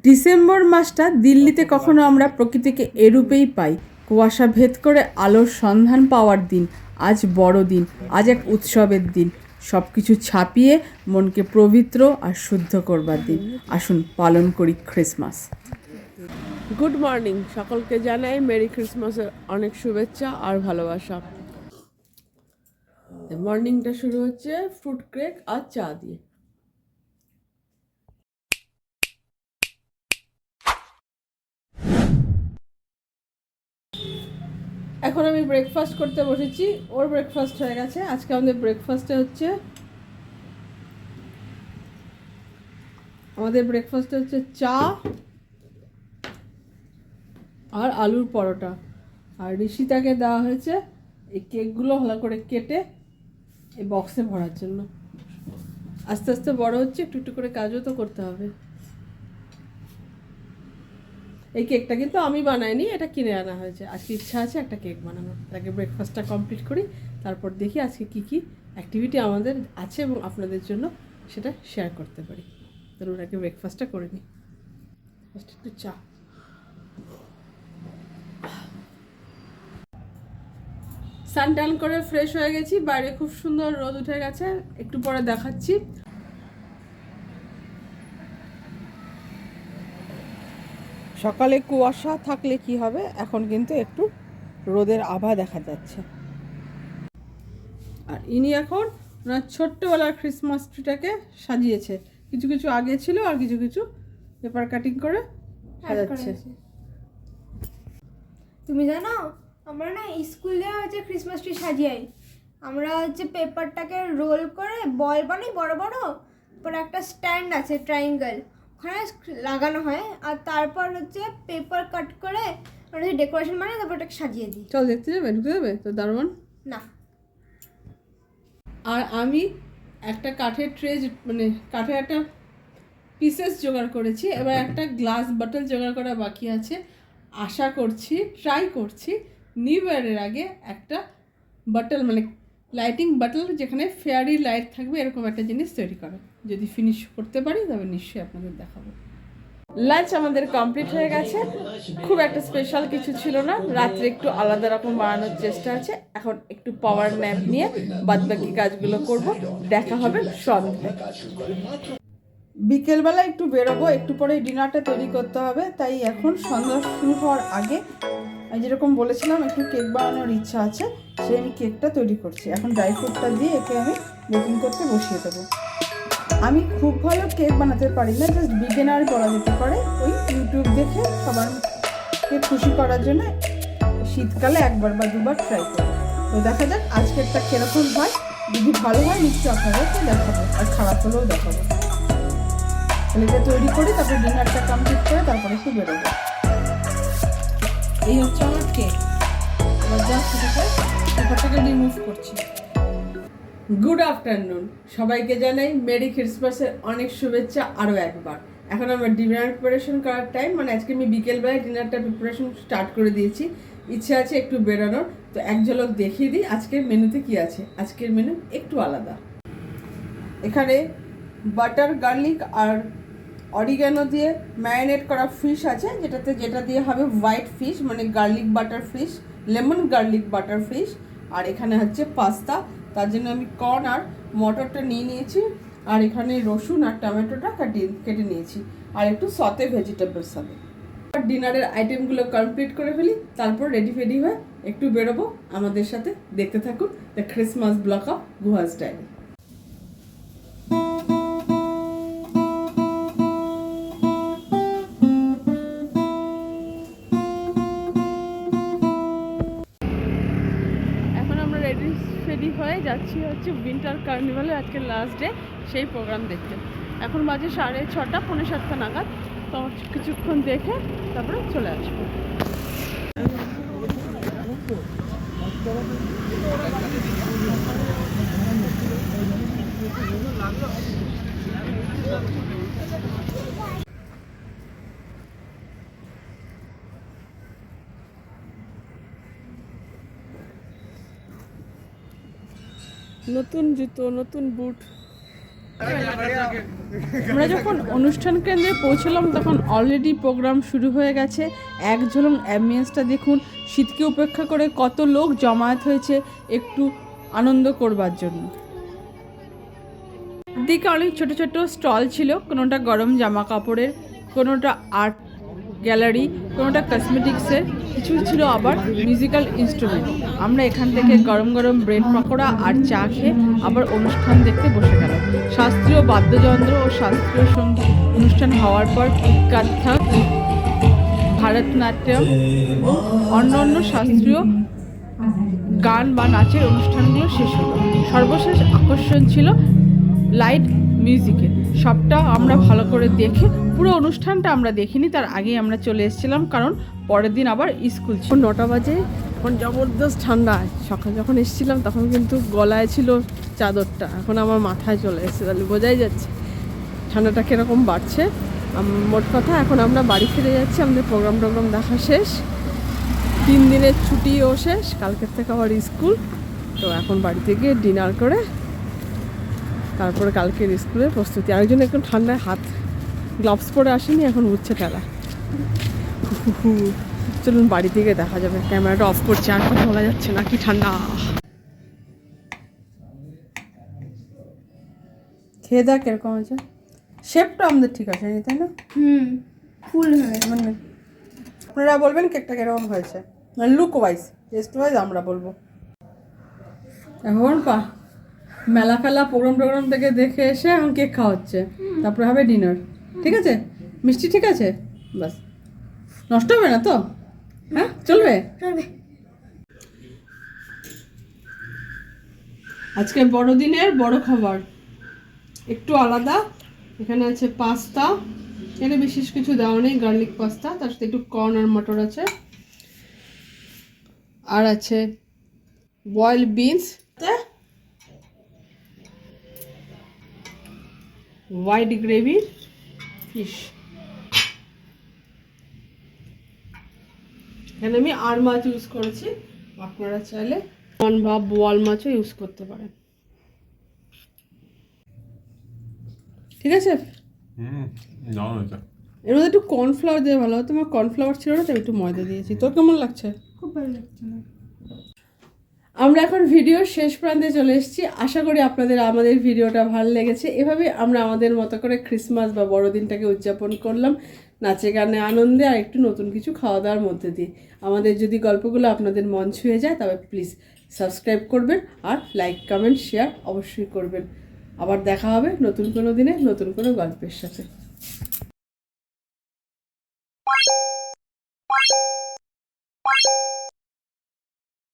December মাসটা দিল্লিতে কখনো আমরা প্রকৃতিকে এরূপেই পাই। কুয়াশা ভেদ করে আলোর সন্ধান পাওয়ার দিন আজ বড় দিন আজ এক উৎসবের দিন। সব কিছু ছাপিয়ে মনকে পবিত্র আর শুদ্ধ করবার দিন। আসুন পালন করি ক্রিসমাস গুড মর্নিং সকলকে জানাই মেরি ক্রিসমাসের অনেক শুভেচ্ছা আর ভালোবাসা। মর্নিংটা শুরু হচ্ছে ফ্রুট কেক আর চা দিয়ে। এখন আমি ব্রেকফাস্ট করতে বসেছি। ওর ব্রেকফাস্ট হয়ে গেছে। আজকে আমাদের ব্রেকফাস্টে হচ্ছে আমাদের ব্রেকফাস্টে হচ্ছে চা আর আলুর পরোটা। আর ঋষিতাকে দেওয়া হয়েছে এই কেকগুলো ভালো করে কেটে এই বক্সে ভরার জন্য। আস্তে আস্তে বড় হচ্ছে, একটু একটু করে কাজও তো করতে হবে। এই কেকটা কিন্তু আমি বানাইনি, এটা কিনে আনা হয়েছে। আজকে ইচ্ছা আছে একটা কেক বানানো তাকে ব্রেকফাস্টটা কমপ্লিট করি, তারপর দেখি আজকে কি কি অ্যাক্টিভিটি আমাদের আছে এবং আপনাদের জন্য সেটা শেয়ার করতে পারি। তাহলে ওনাকে ব্রেকফাস্টটা করে নিই ফার্স্ট একটু চা। সান করে ফ্রেশ হয়ে গেছি, বাইরে খুব সুন্দর রোদ উঠে গেছে, একটু পরে দেখাচ্ছি। সকালে কুয়াশা থাকলে কি হবে? এখন কিন্তু একটু রোদের আভা দেখা যাচ্ছে। আর ইনি এখন ওনার ছোট্টবেলার ক্রিসমাস ট্রিটাকে সাজিয়েছে। কিছু কিছু আগে ছিল আর কিছু কিছু পেপার কাটিং করে সাজাচ্ছে। তুমি জানো আমরা না স্কুল স্কুলে হচ্ছে ক্রিসমাস ট্রি সাজিয়াই। আমরা হচ্ছে পেপারটাকে রোল করে বল বানাই বড় বড় তারপর একটা স্ট্যান্ড আছে ট্রায়াঙ্গেল ওখানে লাগানো হয় আর তারপর হচ্ছে পেপার কাট করে আমরা ডেকোরেশন বানাই তারপর ওটাকে সাজিয়ে দিই। চল দেখতে যাবে? ঢুকে যাবে? তো দারোয়ান না। আর আমি একটা কাঠের ট্রে মানে কাঠের একটা পিসেস জোগাড় করেছি। এবার একটা গ্লাস বটল জোগাড় করা বাকি আছে। আশা করছি ট্রাই করছি নিউ ইয়ারের আগে একটা বটল মানে লাইটিং বটল যেখানে ফেয়ারি লাইট থাকবে এরকম একটা জিনিস তৈরি করা যদি ফিনিশ করতে পারি, তবে নিশ্চয়ই আপনাদের দেখাবো। লাঞ্চ আমাদের কমপ্লিট হয়ে গেছে। খুব একটা স্পেশাল কিছু ছিল না। রাত্রে একটু আলাদা রকম বানানোর চেষ্টা আছে। এখন একটু পাওয়ার ন্যাপ নিয়ে বাদবাকি কাজগুলো করব। দেখা হবে সন্ধ্যায়। বিকেলবেলা একটু বেরোবো, একটু পরে ডিনারটা তৈরি করতে হবে। তাই এখন সন্ধ্যা শুরু হওয়ার আগে আমি যেরকম বলেছিলাম, একটু কেক বানানোর ইচ্ছা আছে, সেই আমি কেকটা তৈরি করছি। এখন ড্রাই ফ্রুটটা দিয়ে একে আমি বেকিং করতে বসিয়ে দেবো। আমি খুব ভালো কেক বানাতে পারি না জাস্ট বিগিনার বলা যেতে পারে। ওই ইউটিউব দেখে সবারকে খুশি করার জন্য শীতকালে একবার বা দুবার ট্রাই করি তো দেখা যাক আজকেরটা কীরকম হয়। যদি ভালো হয়, নিশ্চয়ই আপনাদেরকে দেখাবো, আর খারাপ হলেও দেখাবো। এটা তৈরি করি তারপর ডিনারটা কমপ্লিট করে তারপরে একটু বেরোবো। এই হচ্ছে আমার কেক এবার জাস্ট এটাকে পেপারটাকে রিমুভ করছি। গুড আফটারনুন সবাইকে জানাই মেরি ক্রিসমাসের অনেক শুভেচ্ছা আরও একবার। এখন আমার ডিনার প্রিপারেশন করার টাইম মানে আজকে আমি বিকেলবেলায় ডিনারটা প্রিপারেশন স্টার্ট করে দিয়েছি। ইচ্ছে আছে একটু বেরোনোর। তো এক ঝলক দেখিয়ে দিই আজকের মেনুতে কি আছে। আজকের মেনু একটু আলাদা। এখানে বাটার গার্লিক আর অরিগ্যানো দিয়ে ম্যারিনেট করা ফিশ আছে, যেটাতে যেটা দিয়ে হবে হোয়াইট ফিশ মানে garlic butter fish lemon garlic butter fish আর এখানে হচ্ছে পাস্তা তার জন্য আমি কর্ন আর মটরটা নিয়ে নিয়েছি, আর এখানে রসুন আর টমেটোটা কাটিয়ে কেটে নিয়েছি, আর একটু সতে ভেজিটেবলস আর ডিনারের আইটেমগুলো কমপ্লিট করে ফেলি, তারপর রেডি ফেডি হয়ে একটু বেরোবো। আমাদের সাথে দেখতে থাকুন the Christmas block of Guhas diary ফেডি যাচ্ছি হচ্ছে উইন্টার কার্নিভালে আজকে লাস্ট ডে সেই প্রোগ্রাম দেখতে। এখন বাজে সাড়ে ছটা, পৌনে সাতটা নাগাদ। তো কিছুক্ষণ দেখে তারপরে চলে আসব। নতুন জুতো, নতুন বুট। আমরা যখন অনুষ্ঠান কেন্দ্রে পৌঁছলাম, তখন অলরেডি প্রোগ্রাম শুরু হয়ে গেছে। এক ঝলং অ্যাম্বিয়েন্সটা দেখুন। শীতকে উপেক্ষা করে কত লোক জমায়েত হয়েছে, একটু আনন্দ করবার জন্য। দিকে অনেক ছোট ছোট স্টল ছিল, কোনোটা গরম জামা কাপড়ের, কোনোটা আর্ট গ্যালারি, কোনোটা কসমেটিক্সের কিছু ছিল আবার মিউজিক্যাল ইনস্ট্রুমেন্ট আমরা এখান থেকে গরম গরম ব্রেড পকোড়া আর চা খেয়ে আবার অনুষ্ঠান দেখতে বসে গেলাম। শাস্ত্রীয় বাদ্যযন্ত্র ও শাস্ত্রীয় সংগীত অনুষ্ঠান হওয়ার পর কত্থক ভারতনাট্যম ও অন্যান্য শাস্ত্রীয় গান বা নাচের অনুষ্ঠানগুলো শেষ হলো। সর্বশেষ আকর্ষণ ছিল লাইট মিউজিকের সবটা আমরা ভালো করে দেখে, পুরো অনুষ্ঠানটা আমরা দেখিনি, তার আগেই আমরা চলে এসেছিলাম, কারণ পরের দিন আবার স্কুল ছিল। নটা বাজে, এখন জবরদস্ত ঠান্ডা। সকাল যখন এসেছিলাম, তখন কিন্তু গলায় ছিল চাদরটা। এখন আমার মাথায় চলে এসেছে, তাহলে বোঝাই যাচ্ছে। ঠান্ডাটা কীরকম বাড়ছে? মোট কথা, এখন আমরা বাড়ি ফিরে যাচ্ছি, আমাদের প্রোগ্রাম টোগ্রাম দেখা শেষ। তিন দিনের ছুটিও শেষ, কালকের থেকে আবার স্কুল। তো এখন বাড়িতে গিয়ে ডিনার করে তারপরে কালকের স্কুলের প্রস্তুতি। আরেকজন একটু ঠান্ডায় হাত গ্লাভস পরে আসেনি এখন উঠছে খেলা। চলুন বাড়ি থেকে দেখা যাবে। ক্যামেরাটা অফ করছে আর কথা বলা যাচ্ছে না কি ঠান্ডা। খেয়ে দেখ কীরকম আছে শেপটা আমাদের ঠিক আছে তাই না? হুম ফুল হয়ে মানে আপনারা বলবেন কেকটা কীরকম হয়েছে। লুক ওয়াইজ টেস্ট ওয়াইজ আমরা বলব। এখন পা মেলা ফেলা প্রোগ্রাম টোগ্রাম থেকে দেখে এসে এখন কেক খাওয়া হচ্ছে তারপরে হবে ডিনার ঠিক আছে? মিষ্টি ঠিক আছে? বাস। নষ্ট হবে না তো? হ্যাঁ? চলবে? চলবে। আজকে বড়দিনের বড় খাবার। একটু আলাদা। এখানে আছে পাস্তা। এখানে বিশেষ কিছু দেওয়া নেই গার্লিক পাস্তা। তার সাথে একটু কর্ন আর মটর আছে। আর আছে boil beans. White gravy fish. এখানে আমি আর মাছ ইউজ করেছি। আপনারা চাইলে কন বা বোয়াল মাছও ইউজ করতে পারেন। ঠিক আছে? এর মধ্যে একটু কর্নফ্লাওয়ার দিয়ে ভালো। হতো আমার কর্নফ্লাওয়ার ছিল না তাই একটু ময়দা দিয়েছি। তোর কেমন লাগছে? খুব ভালো লাগছে না। আমরা এখন ভিডিওর শেষ প্রান্তে চলে এসেছি। আশা করি আপনাদের আমাদের ভিডিওটা ভালো লেগেছে। এভাবে আমরা আমাদের মতো করে ক্রিসমাস বা বড়দিনটাকে উদযাপন করলাম, নাচে গানে আনন্দে আর একটু নতুন কিছু খাওয়া দাওয়ার মধ্যে দিয়ে। আমাদের যদি গল্পগুলো আপনাদের মন ছুঁয়ে যায়, তবে প্লিজ সাবস্ক্রাইব করবেন আর লাইক কমেন্ট শেয়ার অবশ্যই করবেন। আবার দেখা হবে নতুন কোনো দিনে, নতুন কোনো গল্পের সাথে।